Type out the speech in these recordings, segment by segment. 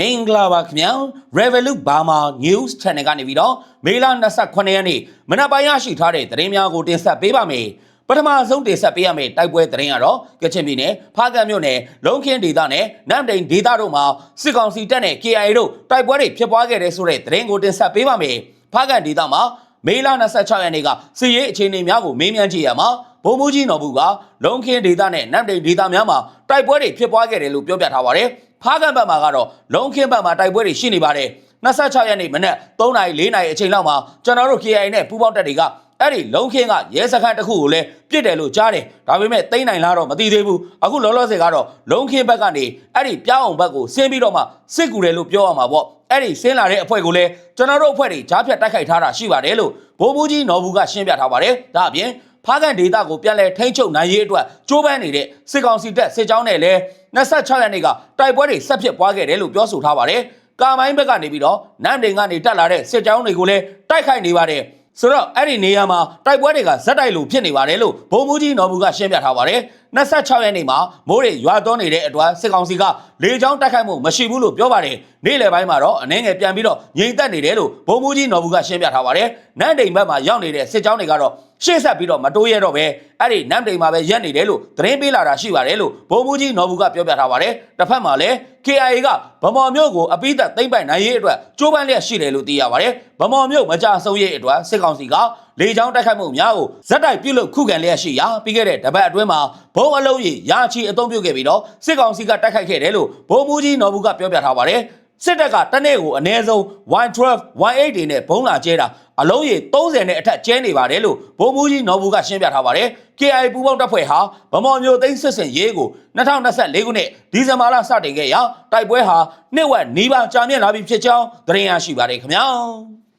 မင်္ဂလာပါခင်ဗျာ Revolut Burma News Channel ကနေပြီးတော့မေလ28ရက်နေ့မနက်ပိုင်းရရှိထားတဲ့သတင်းများကိုတင်ဆက်ပေးပါမယ်ပထမဆုံးတင်ဆက်ပေးရမယ့်တိုက်ပွဲသတင်းကတော့ကချင်ပြည်နယ်ဖားကန့်မြို့နယ်လုံခင်းဒေသနဲ့နမ်တိန်ဒေသတို့မှာစစ်ကောင်စီတပ်နဲ့ KIA တို့တိုက်ပွဲတွေဖြစ်ပွားခဲ့တဲ့ဆိုတဲ့သတင်းကိုတင်ဆက်ပေးပါမယ်ဖားကန့်ဒေသမှာမေလ26ရက်နေ့ကစစ်ရေးအခြေအနေများကိုမေးမြန်းကြည့်ရမှာဗိုလ်မှူးကြီးနော်ဘူးကလုံခင်းဒေသနဲ့နမ်တိန်ဒေသများမှာတိုက်ပွဲတွေဖြစ်ပွားခဲ့တယ်လို့ပြောပြထားပါတယ် ဖားကန့်ဘက်မှာကတော့လုံခင်းဘက်မှာတိုက်ပွဲတွေရှိနေပါတယ်26ရက်နေ့မနက်3နာရီ4နာရီအချိန်လောက်မှာကျွန်တော်တို့ KIA နဲ့ပူးပေါင်းတပ်တွေကအဲ့ဒီလုံခင်းကရဲစခန်းတစ်ခုကိုလည်းပြစ်တယ်လို့ကြားတယ်ဒါပေမဲ့သိမ့်နိုင်လားတော့မသိသေးဘူးအခုလောလောဆယ်ကတော့လုံခင်းဘက်ကနေအဲ့ဒီပြောင်းအောင်ဘက်ကိုဆင်းပြီးတော့မှစစ်ကူတယ်လို့ပြောရမှာပေါ့အဲ့ဒီဆင်းလာတဲ့အဖွဲ့ကိုလည်းကျွန်တော်တို့အဖွဲ့တွေကြားဖြတ်တိုက်ခိုက်ထားတာရှိပါတယ်လို့ဘိုးမူကြီးနော်ဘူးကရှင်းပြထားပါတယ်ဒါအပြင် ဖားကန်ဒေတာကိုပြန်လဲထိန်းချုပ်နိုင်ရေးအတွက်ကြိုးပမ်းနေတဲ့စစ်ကောင်စီတပ်စစ်ကြောင်းနဲ့လည်း26ရက်နေ့ကတိုက်ပွဲတွေဆက်ဖြစ်ပွားခဲ့တယ်လို့ပြောဆိုထားပါတယ်ကာမိုင်းဘက်ကနေပြီးတော့နမ်ဒင်ကနေတက်လာတဲ့စစ်ကြောင်းတွေကိုလည်းတိုက်ခိုက်နေပါတယ်ဆိုတော့အဲ့ဒီနေရာမှာတိုက်ပွဲတွေကဇက်တိုက်လိုဖြစ်နေပါတယ်လို့ဘုံမူကြီးနော်ဘူးကရှင်းပြထားပါတယ် 26ရက်နေ့မှာမိုးတွေရွာသွန်းနေတဲ့အတွက်စစ်ကောင်စီကလေကြောင်းတိုက်ခိုက်မှုမရှိဘူးလို့ပြောပါတယ်နေ့လယ်ပိုင်းမှာတော့အနှဲငယ်ပြန်ပြီးတော့ငြိမ်သက်နေတယ်လို့ဘုံမူကြီးနော်ဘူးကရှင်းပြထားပါတယ်နမ်ဒိန်ဘက်မှာရောက်နေတဲ့စစ်ကြောင်းတွေကတော့ရှေ့ဆက်ပြီးတော့မတိုးရတော့ပဲအဲ့ဒီနမ်ဒိန်မှာပဲရက်နေတယ်လို့သတင်းပေးလာတာရှိပါတယ်လို့ဘုံမူကြီးနော်ဘူးကပြောပြထားပါတယ်တစ်ဖက်မှာလည်း KIA ကဗမော်မြို့ကိုအပိသက်သိမ့်ပိုက်နိုင်ရေးအတွက်ကြိုးပမ်းလျက်ရှိတယ်လို့သိရပါတယ်ဗမော်မြို့မကြဆုံးရေးအတွက်စစ်ကောင်စီက လေကြောင်းတိုက်ခိုက်မှုများကိုဇက်တိုက်ပြုတ်လို့ခုခံလျက်ရှိရာပြီးခဲ့တဲ့တပတ်အတွင်းမှာဘုံအလုံးကြီးရာချီအုံပြုတ်ခဲ့ပြီးတော့စစ်ကောင်စီကတိုက်ခိုက်ခဲ့တယ်လို့ဘုံမူကြီးနော်ဘူးကပြောပြထားပါတယ်စစ်တပ်ကတနေ့ကိုအနည်းဆုံး 112 18တွေနဲ့ဘုံလာကျဲတာအလုံးရေ30နဲ့အထက်ကျဲနေပါတယ်လို့ဗိုလ်မှူးကြီးနော်ဘူးကရှင်းပြထားပါတယ် KI ပူပေါင်းတပ်ဖွဲ့ဟာဗမော်မျိုးသိန်းစစ်စင်ရေးကို2024ခုနှစ်ဒီဇင်ဘာလစတင်ခဲ့ရာတိုက်ပွဲဟာနှစ်ဝက်နီးပါးကြာမြင့်လာပြီဖြစ်ကြောင်းသတင်းရရှိပါတယ်ခင်ဗျာ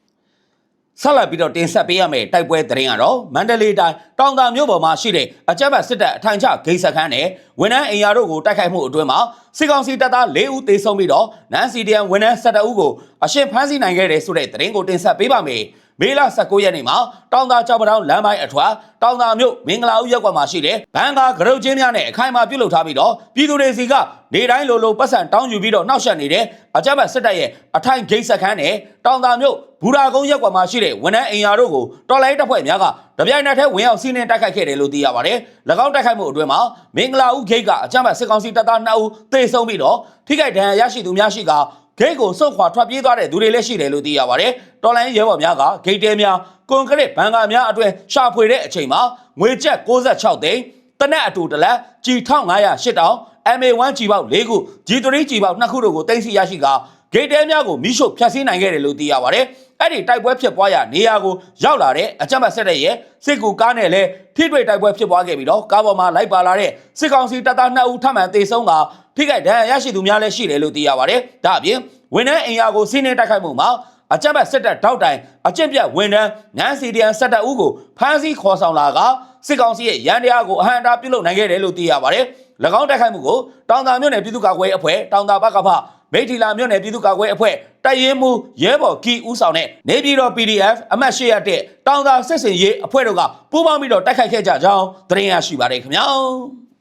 ဆက်လက်ပြီးတော့တင်ဆက်ပေးရမယ့်တိုက်ပွဲသတင်းကတော့မန္တလေးတိုင်းတောင်တာမြို့ပေါ်မှာရှိတဲ့အကြမ်းဖက်စစ်တပ်အထိုင်ချဂိတ်စခန်းနဲ့ဝန်ထမ်းအင်အားတို့ကိုတိုက်ခိုက်မှုအတွင်းမှာစစ်ကောင်စီတပ်သား၄ဦးသေဆုံးပြီးတော့နန်စီဒီယန်ဝန်ထမ်း၁၁ဦးကိုအရှင်ဖမ်းဆီးနိုင်ခဲ့တယ်ဆိုတဲ့သတင်းကိုတင်ဆက်ပေးပါမယ်။ မေလ19ရက်နေ့မှာတောင်သာကြောက်ပတောင်လမ်းပိုင်းအထွတ်တောင်သာမြို့မင်္ဂလာဦးရပ်ကွက်မှာရှိတဲ့ဘန်ကာဂရုတ်ချင်းများနဲ့အခိုင်အမာပြုလုပ်ထားပြီးတော့ပြည်သူတွေစီကနေတိုင်းလိုလိုပတ်စံတောင်းယူပြီးတော့နှောက်ယှက်နေတဲ့အကြမ်းဖက်စစ်တပ်ရဲ့အထိုင်ဂိတ်စခန်းနဲ့တောင်သာမြို့ဘူရာကုန်းရပ်ကွက်မှာရှိတဲ့ဝန်ထမ်းအင်အားတို့ကိုတော်လိုင်းတပ်ဖွဲ့များကတပြိုင်နက်တည်းဝင်ရောက်စီးနင်းတိုက်ခိုက်ခဲ့တယ်လို့သိရပါတယ်။၎င်းတိုက်ခိုက်မှုအတွင်းမှာမင်္ဂလာဦးဂိတ်ကအကြမ်းဖက်စစ်ကောင်စီတပ်သား2ဦးသေဆုံးပြီးတော့ထိခိုက်ဒဏ်ရာရရှိသူများရှိက ဂိတ်ကိုစုတ်ခွာထွက်ပြေးသွားတဲ့သူတွေလည်းရှိတယ်လို့သိရပါတယ်။တော်လိုင်းရဲဘော်များကဂိတ်တဲများကွန်ကရစ်ဘန်ကာများအတွင်ရှာဖွေတဲ့အချိန်မှာငွေကျပ်66သိန်းတနက်အတူတလက်ကြီး1508တောင် MA1 ကြီးပေါက်၄ခု G3 ကြီးပေါက်2ခုတို့ကိုတင်စီရရှိကဂိတ်တဲများကိုမိရှုဖျက်ဆီးနိုင်ခဲ့တယ်လို့သိရပါတယ်။အဲ့ဒီတိုက်ပွဲဖြစ်ပွားရာနေရာကိုရောက်လာတဲ့အကြမ်းဖက်ဆက်တဲ့ရဲ့စစ်ကူကားနဲ့လည်းထိတွေ့တိုက်ပွဲဖြစ်ပွားခဲ့ပြီးတော့ကားပေါ်မှာလိုက်ပါလာတဲ့စစ်ကောင်စီတပ်သား2ဦးထပ်မံသေဆုံးက ထိခိုက်ဒဏ်ရာရရှိသူများလည်းရှိတယ်လို့သိရပါတယ်။ဒါအပြင်ဝန်ထမ်းအင်အားကိုစီးနှင်းတိုက်ခိုက်မှုမှာအကြမ်းဖက်စစ်တပ်တောက်တိုင်အကျင့်ပြတ်ဝန်ထမ်းနန်းစီဒီယန်စစ်တပ်ဦးကိုဖမ်းဆီးခေါ်ဆောင်လာကစစ်ကောင်စီရဲ့ရန်တရားကိုအဟံတာပြုလုပ်နိုင်ခဲ့တယ်လို့သိရပါတယ်။၎င်းတိုက်ခိုက်မှုကိုတောင်တာမြို့နယ်ပြည်သူ့ကာကွယ်ရေးအဖွဲ့တောင်တာဘကဖမိထီလာမြို့နယ်ပြည်သူ့ကာကွယ်ရေးအဖွဲ့တိုက်ရင်မှုရဲဘော်ကီဦးဆောင်တဲ့နေပြည်တော် PDF အမှတ်၈ရတဲ့တောင်တာစစ်စင်ရေးအဖွဲ့တို့ကပူးပေါင်းပြီးတော့တိုက်ခိုက်ခဲ့ကြကြောင်းသတင်းရရှိပါတယ်ခင်ဗျာ။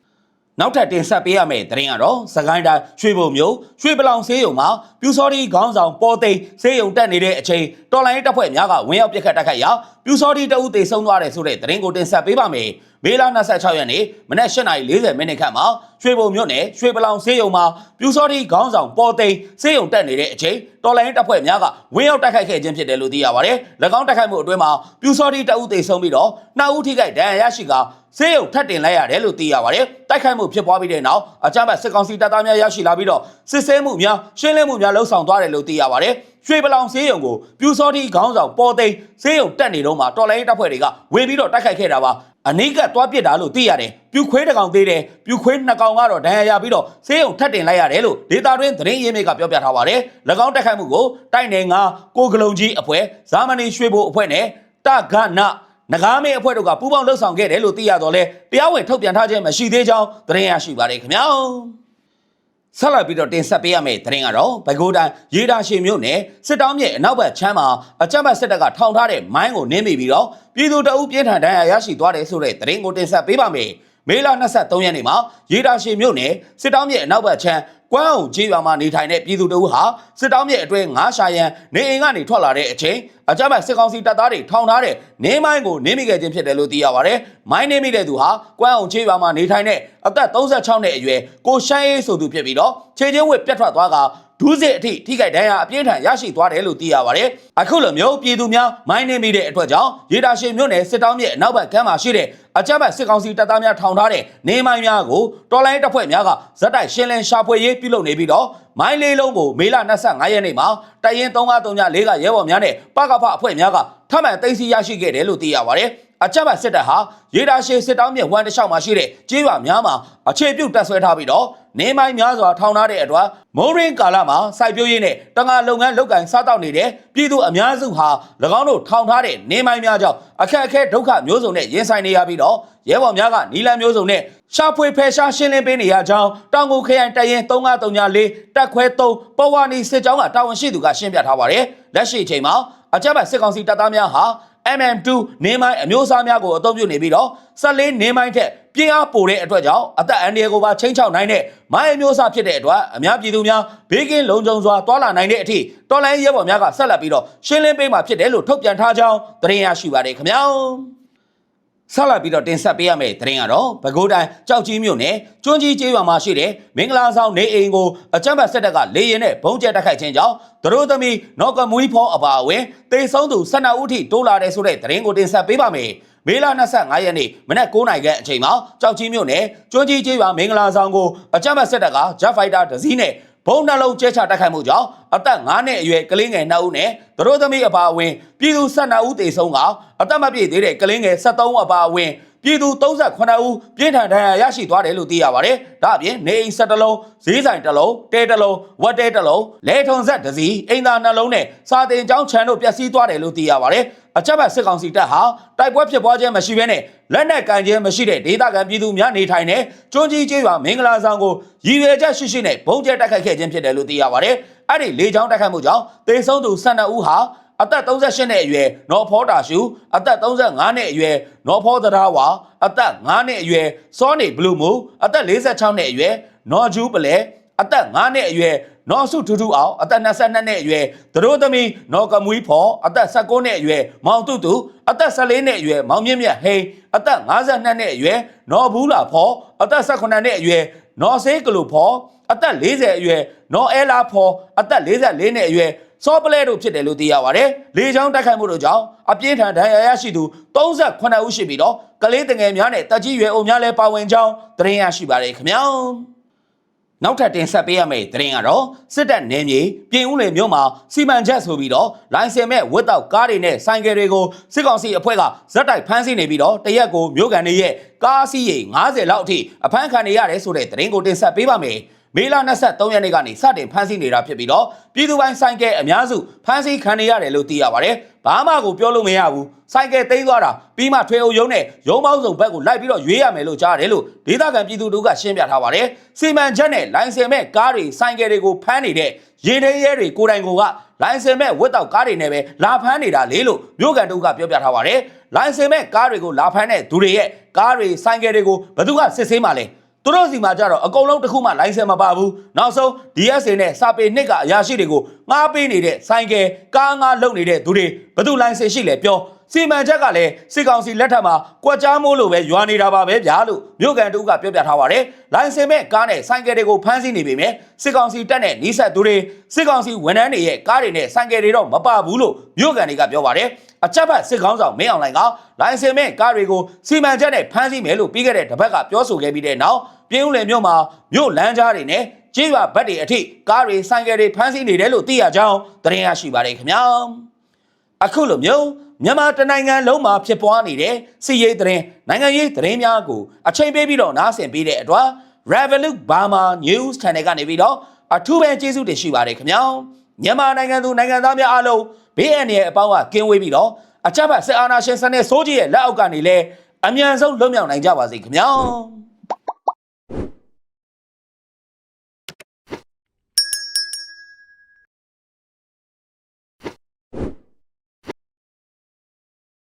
နောက်ထပ်တင်ဆက်ပေးရမယ့်သတင်းကတော့စကိုင်းတိုင်းရွှေဘုံမြို့ရွှေပလောင်ဆေးရုံမှာပြူစောတီခေါင်းဆောင်ပေါ်သိန်းဆေးရုံတက်နေတဲ့အချိန်တော်လိုင်းတပ်ဖွဲ့များကဝင်ရောက်ပစ်ခတ်တိုက်ခိုက်ရာပြူစောတီတအုပ်သေဆုံးသွားတယ်ဆိုတဲ့သတင်းကိုတင်ဆက်ပေးပါမယ်။မေလ26ရက်နေ့မနက်8:40မိနစ်ခန့်မှာရွှေဘုံမြို့နယ်ရွှေပလောင်ဆေးရုံမှာပြူစောတီခေါင်းဆောင်ပေါ်သိန်းဆေးရုံတက်နေတဲ့အချိန်တော်လိုင်းတပ်ဖွဲ့များကဝင်ရောက်တိုက်ခိုက်ခဲ့ခြင်းဖြစ်တယ်လို့သိရပါတယ်။၎င်းတိုက်ခိုက်မှုအတွင်းမှာပြူစောတီတအုပ်သေဆုံးပြီးတော့နှစ်ဦးထိခိုက်ဒဏ်ရာရရှိက ဆေးရုံထပ်တင်လိုက်ရတယ်လို့သိရပါတယ်။တိုက်ခိုက်မှုဖြစ်ပွားပြီးတဲ့နောက်အကြမ်းဖက်စစ်ကောင်စီတပ်သားများရရှိလာပြီးတော့စစ်ဆေးမှုများရှင်းလင်းမှုများလှုပ်ဆောင်သွားတယ်လို့သိရပါတယ်။ရွှေပလောင်ဆေးရုံကိုပြူစောတိခေါင်းဆောင်ပေါ်သိန်းဆေးရုံတက်နေတော့မှတော်လိုင်းတပ်ဖွဲ့တွေကဝင်ပြီးတော့တိုက်ခိုက်ခဲ့တာပါ။အနိကသွားပစ်တာလို့သိရတယ်။ပြူခွေးတစ်ကောင်သေးတယ်။ပြူခွေးနှစ်ကောင်ကတော့ဒဏ်ရာရပြီးတော့ဆေးရုံထပ်တင်လိုက်ရတယ်လို့ဒေတာတွင်းသတင်းရင်းမြစ်ကပြောပြထားပါတယ်။၎င်းတိုက်ခိုက်မှုကိုတိုက်နယ်ငါကိုကလုံကြီးအဖွဲ့ဇာမနီရွှေဘိုအဖွဲ့နဲ့တဂန နဂါမေအဖွဲ့တို့ကပူးပေါင်းလှုပ်ဆောင်ခဲ့တယ်လို့သိရတော့လဲတရားဝင်ထုတ်ပြန်ထားခြင်းမရှိသေးကြောင်းသတင်းရရှိပါတယ်ခင်ဗျာဆက်လက်ပြီးတော့တင်ဆက်ပေးရမယ့်သတင်းကတော့ဘကိုးတိုင်းရေတာရှင်မြို့နယ်စစ်တောင်းမြစ်အနောက်ဘက်ချမ်းမှာအကြမ်းဖက်စစ်တပ်ကထောင်ထားတဲ့မိုင်းကိုနင်းမိပြီးတော့ပြည်သူတအုပ်ပြင်းထန်ဒဏ်ရာရရှိသွားတယ်ဆိုတဲ့သတင်းကိုတင်ဆက်ပေးပါမယ် မေလ23ရက်နေ့မှာရေတာရှည်မြို့နယ်စစ်တောင်းမြစ်အနောက်ဘက်ခြမ်းကွမ်းအောင်ကျေးရွာမှာနေထိုင်တဲ့ပြည်သူတို့ဟာစစ်တောင်းမြစ်အတွင်းငါးရှာရန်နေအိမ်ကနေထွက်လာတဲ့အချိန်အကြမ်းဖက်စစ်ကောင်စီတပ်သားတွေထောင်ထားတဲ့နေမိုင်းကိုနင်းမိခဲ့ခြင်းဖြစ်တယ်လို့သိရပါတယ်။မိုင်းနင်းမိတဲ့သူဟာကွမ်းအောင်ကျေးရွာမှာနေထိုင်တဲ့အသက်36နှစ်အရွယ်ကိုရှမ်းအေးဆိုသူဖြစ်ပြီးတော့ခြေချင်းဝစ်ပြတ်ထွက်သွားက ဒူးစစ်အထိထိခိုက်ဒဏ်ရာအပြင်းထန်ရရှိသွားတယ်လို့သိရပါတယ်။အခုလိုမျိုးပြည်သူများမိုင်းနေမိတဲ့အတွက်ကြောင့်ရေတာရှင်မြို့နယ်စစ်တောင်းမြစ်အနောက်ဘက်ကမ်းမှာရှိတဲ့အကြမ်းဖက်စစ်ကောင်စီတပ်သားများထောင်ထားတဲ့နေမိုင်းများကိုတော်လိုင်းတပ်ဖွဲ့များကဇက်တိုက်ရှင်းလင်းရှာဖွေရေးပြုလုပ်နေပြီးတော့မိုင်းလေးလုံးကိုမေလ25ရက်နေ့မှာတရင်3934ကရဲဘော်များနဲ့ပကဖအဖွဲ့များကထပ်မံသိမ်းဆည်းရရှိခဲ့တယ်လို့သိရပါတယ်။ အကြမ်းဖက်စစ်တပ်ဟာရေတာရှည်စစ်တောင်းမြစ်ဝမ်းတစ်လျှောက်မှာရှိတဲ့ကျေးရွာများမှာအခြေပြုတ်တပ်ဆွဲထားပြီးတော့နေမိုင်းများစွာထောင်ထားတဲ့အတွက်မုံရင်းကာလမှာစိုက်ပျိုးရေးနဲ့တငါလုပ်ငန်းလုပ်ကင်စားတောက်နေတဲ့ပြည်သူအများစုဟာ၎င်းတို့ထောင်ထားတဲ့နေမိုင်းများကြောင့်အခက်အခဲဒုက္ခမျိုးစုံနဲ့ရင်ဆိုင်နေရပြီးတော့ရဲဘော်များကနီလန်မျိုးစုံနဲ့ရှာဖွေဖယ်ရှားရှင်းလင်းပေးနေရကြောင်းတောင်ကိုခရိုင်တရင်3934တက်ခွဲ3ပေါ်ဝါနီစစ်ကြောင်းကတာဝန်ရှိသူကရှင်းပြထားပါတယ်လက်ရှိအချိန်မှာအကြမ်းဖက်စစ်ကောင်စီတပ်သားများဟာ MM2 နေမိုင်းအမျိုးအစားများကိုအသုံးပြုနေပြီးတော့14နေမိုင်းထက်ပြင်းအားပိုတဲ့အတွက်ကြောင့်အသက်အန္တရာယ်ကိုပါချိန်ချောက်နိုင်တဲ့မိုင်းအမျိုးအစားဖြစ်တဲ့အတွက်အများပြည်သူများဘေးကင်းလုံခြုံစွာတွာလာနိုင်တဲ့အထိတော်လိုင်းရဲဘော်များကဆက်လက်ပြီးတော့ရှင်းလင်းပေးမှာဖြစ်တယ်လို့ထုတ်ပြန်ထားကြောင်းသတင်းရရှိပါတယ်ခင်ဗျာ ဆက်လက်ပြီးတော့တင်ဆက်ပေးရမယ့်သတင်းကတော့ပဲခူးတိုင်းကြောက်ကြီးမြို့နယ်ကျွန်းကြီးကျေးရွာမှာရှိတဲ့မင်္ဂလာဆောင်နေအိမ်ကိုအကြမ်းဖက်စစ်တပ်ကလေရင်နဲ့ဘုံကျဲတိုက်ခိုက်ခြင်းကြောင့်သူတို့သမီးနော့ကမွီးဖောအပါအဝင်တေဆုံးသူ12ဦးထိတိုးလာတဲ့ဆိုတဲ့သတင်းကိုတင်ဆက်ပေးပါမယ်။မေလ25ရက်နေ့မနက်9:00နာရီခန့်အချိန်မှာကြောက်ကြီးမြို့နယ်ကျွန်းကြီးကျေးရွာမင်္ဂလာဆောင်ကိုအကြမ်းဖက်စစ်တပ်က Jet Fighter တစ်စီးနဲ့ ဘုံနှလုံးကျဲချတိုက်ခိုက်မှုကြောင့်အသက်9နှစ်အရွယ်ကလေးငယ်2ဦးနဲ့သူတို့သမီးအပါအဝင်ပြည်သူ12ဦးတေဆုံးကအသက်မပြည့်သေးတဲ့ကလေးငယ်73ဦးအပါအဝင် ပြည်သူ38ဦးပြင်းထန်ဒဏ်ရာရရှိသွားတယ်လို့သိရပါတယ်။ဒါအပြင်နေအိမ်7လုံးဈေးဆိုင်1လုံးတဲ1လုံးဝက်တဲ1လုံးလဲထုံဆက်တစ်စီးအိမ်သာ2လုံးနဲ့စာတင်ကျောင်းခြံတို့ပျက်စီးသွားတယ်လို့သိရပါတယ်။အချက်ဘတ်စစ်ကောင်စီတပ်ဟာတိုက်ပွဲဖြစ်ပွားခြင်းမရှိဘဲနဲ့လက်နက်ကင်ခြင်းမရှိတဲ့ဒေသခံပြည်သူများနေထိုင်တဲ့ကျွန်းကြီးကျေးရွာမင်္ဂလာဆောင်ကိုရည်ရွယ်ချက်ရှိရှိနဲ့ဘုံကျဲတိုက်ခိုက်ခဲ့ခြင်းဖြစ်တယ်လို့သိရပါတယ်။အဲ့ဒီလေကြောင်းတိုက်ခိုက်မှုကြောင့်တေဆုံးသူ12ဦးဟာ အသက်38နှစ်အရွယ်နော်ဖောတာရှူအသက်35နှစ်အရွယ်နော်ဖောသရာဝါအသက်5နှစ်အရွယ်စောနေဘလူးမူအသက်46နှစ်အရွယ်နော်ဂျူးပလဲအသက်5နှစ်အရွယ်နော်စုထူးထူးအောင်အသက်22နှစ်အရွယ်သတို့သမီးနော်ကမွီးဖော်အသက်19နှစ်အရွယ်မောင်တုတုအသက်14နှစ်အရွယ်မောင်မြင့်မြတ်ဟိန်အသက်52နှစ်အရွယ်နော်ဘူးလာဖော်အသက်18နှစ်အရွယ်နော်ဆေးကလူဖော်အသက်40အရွယ်နော်အဲလာဖော်အသက်44နှစ်အရွယ် စောပလဲတို့ဖြစ်တယ်လို့သိရပါတယ်။လေချောင်းတိုက်ခိုက်မှုတို့ကြောင့်အပြင်းထန်ဒဏ်ရာရရှိသူ38ဦးရှိပြီးတော့ကလေးတငယ်များနဲ့တက်ကြီးရွယ်အိုများလည်းပါဝင်ကြောင်းသတင်းရရှိပါတယ်ခင်ဗျာ။နောက်ထပ်တင်ဆက်ပေးရမယ့်သတင်းကတော့စစ်တပ်နယ်မြေပြင်ဦးလေမြို့မှာစီမံချက်ဆိုပြီးတော့လိုင်စင်မဲ့ဝတ်တောက်ကားတွေနဲ့ဆိုင်ကယ်တွေကိုစစ်ကောင်စီအဖွဲ့ကဇက်တိုက်ဖမ်းဆီးနေပြီးတော့တရက်ကိုမြို့ကန်တွေရဲ့ကားစီးရေ90လောက်အထိအဖမ်းခံနေရတယ်ဆိုတဲ့သတင်းကိုတင်ဆက်ပေးပါမယ်။ မေလ23ရက်နေ့ကနေစတင်ဖမ်းဆီးနေတာဖြစ်ပြီးတော့ပြည်သူပိုင်းဆိုင်ကယ်အများစုဖမ်းဆီးခံနေရတယ်လို့သိရပါတယ်။ဘာမှကိုပြောလို့မရဘူး။ဆိုင်ကယ်သိမ်းသွားတာပြီးမှထွေအုပ်ရုံးနဲ့ရုံးပေါင်းစုံဘက်ကိုလိုက်ပြီးတော့ရွေးရမယ်လို့ကြားရတယ်လို့ဒေသခံပြည်သူတို့ကရှင်းပြထားပါတယ်။စီမံချက်နဲ့လိုင်စင်မဲ့ကားတွေဆိုင်ကယ်တွေကိုဖမ်းနေတဲ့ရေနေရဲတွေကိုယ်တိုင်ကိုကလိုင်စင်မဲ့ဝတ်တောက်ကားတွေနဲ့ပဲလာဖမ်းနေတာလေလို့မြို့ကန်တို့ကပြောပြထားပါတယ်။လိုင်စင်မဲ့ကားတွေကိုလာဖမ်းတဲ့သူတွေရဲ့ကားတွေဆိုင်ကယ်တွေကိုဘယ်သူကစစ်ဆေးမှလဲ။ သူတို့စီမှာကြတော့အကုန်လုံးတစ်ခုမှလိုင်စင်မပါဘူးနောက်ဆုံး DSA နဲ့စာပေနှစ်ကအရာရှိတွေကိုငှားပေးနေတဲ့ဆိုင်ကယ်ကားငှားလုပ်နေတဲ့သူတွေဘယ်သူလိုင်စင်ရှိလဲပြောစီမံချက်ကလည်းစစ်ကောင်စီလက်ထက်မှာကွက်ကြားမိုးလိုပဲရွာနေတာပါပဲဗျာလို့မြို့ကန်တူကပြောပြထားပါတယ်လိုင်စင်မဲ့ကားနဲ့ဆိုင်ကယ်တွေကိုဖမ်းဆီးနေပေမဲ့စစ်ကောင်စီတပ်နဲ့နီးစပ်သူတွေစစ်ကောင်စီဝန်ထမ်းတွေရဲ့ကားတွေနဲ့ဆိုင်ကယ်တွေတော့မပဘူးလို့မြို့ကန်တွေကပြောပါတယ် အချက်ဖတ်စစ်ကောင်းဆောင်မင်းအောင်လှိုင်ကလိုင်စင်မဲ့ကားတွေကိုစီမံချက်နဲ့ဖမ်းဆီးမယ်လို့ပြီးခဲ့တဲ့တပတ်ကပြောဆိုခဲ့ပြီးတဲ့နောက်ပြင်းဦးလယ်မြို့မှာမြို့လမ်းကြားတွေနဲ့ကျေးရွာဘက်တွေအထိကားတွေဆိုင်ကယ်တွေဖမ်းဆီးနေတယ်လို့သိရကြောင်းသတင်းရရှိပါတယ်ခင်ဗျာအခုလိုမျိုးမြန်မာတနိုင်ငံလုံးမှာဖြစ်ပွားနေတဲ့စီရေးသတင်းနိုင်ငံရေးသတင်းများကိုအချိန်ပေးပြီးတော့နားဆင်ပေးတဲ့အတွက် Revolut Burma News Channel ကနေပြီးတော့အထူးပဲကျေးဇူးတင်ရှိပါတယ်ခင်ဗျာမြန်မာနိုင်ငံသူနိုင်ငံသားများအားလုံး ဘေးအန္တရာယ်အပေါင်းကကင်းဝေးပြီးတော့အကြမ်းဖက်စစ်အာဏာရှင်စနစ်စိုးကြီးရဲ့လက်အောက်ကနေလည်းအမြန်ဆုံးလွတ်မြောက်နိုင်ကြပါစေခင်ဗျာ